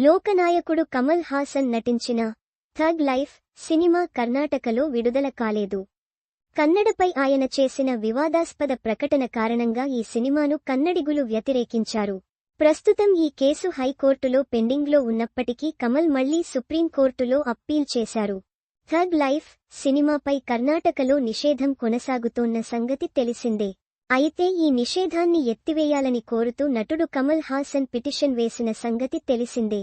లోకనాయకుడు కమల్ హాసన్ నటించిన tug life cinema కర్ణాటకలో విడుదల కాలేదు. కన్నడపై ఆయన చేసిన వివాదాస్పద ప్రకటన కారణంగా ఈ సినిమాను కన్నడిగులు వ్యతిరేకించారు. ప్రస్తుతం ఈ కేసు హైకోర్టులో పెండింగ్లో ఉన్నప్పటికీ కమల్ మళ్ళీ సుప్రీంకోర్టులో అప్పీల్ చేశారు. థగ్ లైఫ్ సినిమాపై కర్ణాటకలో నిషేధం కొనసాగుతోన్న సంగతి తెలిసిందే. అయితే ఈ నిషేధాన్ని ఎత్తివేయాలని కోరుతూ నటుడు కమల్ హాసన్ పిటిషన్ వేసిన సంగతి తెలిసిందే.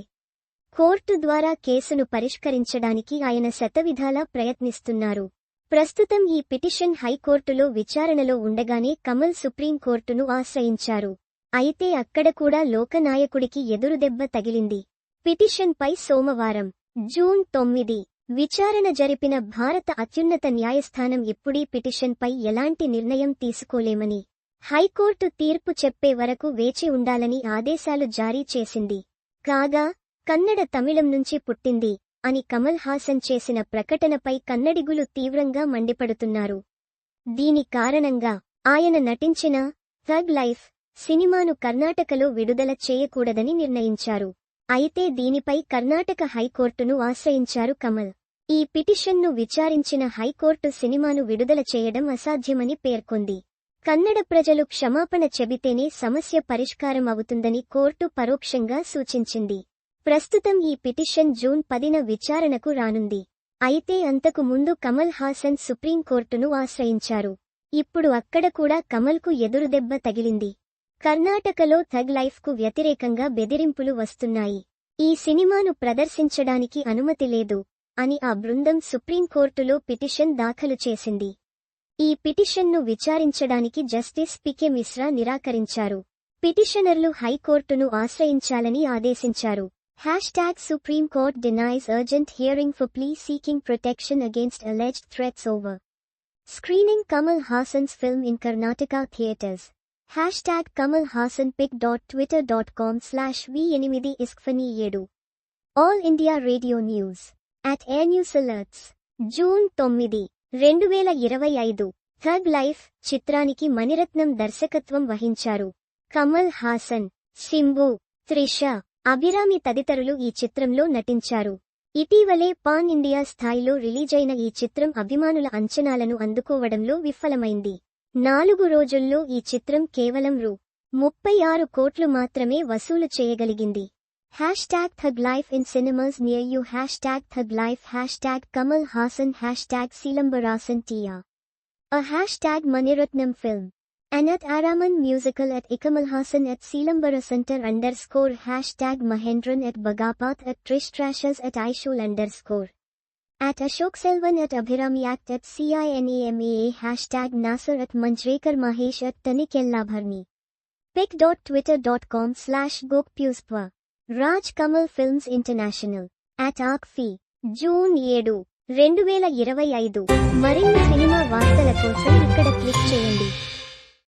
కోర్టు ద్వారా కేసును పరిష్కరించడానికి ఆయన శతవిధాలా ప్రయత్నిస్తున్నారు. ప్రస్తుతం ఈ పిటిషన్ హైకోర్టులో విచారణలో ఉండగానే కమల్ సుప్రీంకోర్టును ఆశ్రయించారు. అయితే అక్కడ కూడా లోకనాయకుడికి ఎదురుదెబ్బ తగిలింది. పిటిషన్పై సోమవారం జూన్ తొమ్మిది విచారణ జరిపిన భారత అత్యున్నత న్యాయస్థానం ఇప్పుడీ పిటిషన్పై ఎలాంటి నిర్ణయం తీసుకోలేమని. హైకోర్టు తీర్పు చెప్పే వరకు వేచి ఉండాలని ఆదేశాలు జారీ చేసింది. కాగా కన్నడ తమిళం నుంచి పుట్టింది అని కమల్ హాసన్ చేసిన ప్రకటనపై కన్నడిగులు తీవ్రంగా మండిపడుతున్నారు. దీని కారణంగా ఆయన నటించిన థగ్ లైఫ్ సినిమాను కర్ణాటకలో విడుదల చేయకూడదని నిర్ణయించారు. అయితే దీనిపై కర్ణాటక హైకోర్టును ఆశ్రయించారు కమల్. ఈ పిటిషన్ను విచారించిన హైకోర్టు సినిమాను విడుదల చేయడం అసాధ్యమని పేర్కొంది. కన్నడ ప్రజలు క్షమాపణ చెబితేనే సమస్య పరిష్కారం అవుతుందని కోర్టు పరోక్షంగా సూచించింది. ప్రస్తుతం ఈ పిటిషన్ జూన్ పదిన విచారణకు రానుంది. అయితే అంతకు ముందు కమల్ హాసన్ సుప్రీంకోర్టును ఆశ్రయించారు. ఇప్పుడు అక్కడ కూడా కమల్కు ఎదురుదెబ్బ తగిలింది. కర్ణాటకలో థగ్ లైఫ్కు వ్యతిరేకంగా బెదిరింపులు వస్తున్నాయి. ఈ సినిమాను ప్రదర్శించడానికి అనుమతి లేదు అని ఆ బృందం సుప్రీంకోర్టులో పిటిషన్ దాఖలు చేసింది. ఈ పిటిషన్ను విచారించడానికి జస్టిస్ పికే మిశ్రా నిరాకరించారు. పిటిషనర్లు హైకోర్టును ఆశ్రయించాలని ఆదేశించారు. Hashtag Supreme Court denies urgent hearing for plea seeking protection against alleged threats over. Screening Kamal Haasan's film in Karnataka theatres. Hashtag Kamal Haasan pic dot Twitter dot com slash V ఎనిమిది ఇస్క్ఫనీ ఏడు All India Radio News at A news alerts June తొమ్మిది రెండు వేల ఇరవై ఐదు. Third life చిత్రానికి మణిరత్నం దర్శకత్వం వహించారు. కమల్ హాసన్ సింబు త్రిష అభిరామి తదితరులు ఈ చిత్రంలో నటించారు. ఇటీవలే పాన్ ఇండియా స్థాయిలో రిలీజైన ఈ చిత్రం అభిమానుల అంచనాలను అందుకోవడంలో విఫలమైంది. నాలుగు రోజుల్లో ఈ చిత్రం కేవలం రూ. ముప్పై ఆరు కోట్లు మాత్రమే వసూలు చేయగలిగింది. Hashtag Thug Life in cinemas near you hashtag Thug Life hashtag Kamal Haasan hashtag Silambarasan టియా. అ హ్యాష్ ట్యాగ్ మణిరత్నం ఫిల్మ్ అనత్ ఆరామన్ musical at iKamal Haasan at సీలంబర centre underscore hashtag Mahendran at బగాపాత్ at Trish ట్రాషస్ at ఐషూల్ underscore At Ashok Selvan at Abhiram Yakt at CINEMEA hashtag Nasser at Manjrekar Mahesh at Tanikel Labharni. pic.twitter.com slash gokpuspa. Raj Kamal Films International. At ARCFI. June ఏడు రెండు వేల ఇరవై ఐదు మరిన్ని cinema వార్తల కోసం ఇక్కడ click చేయండి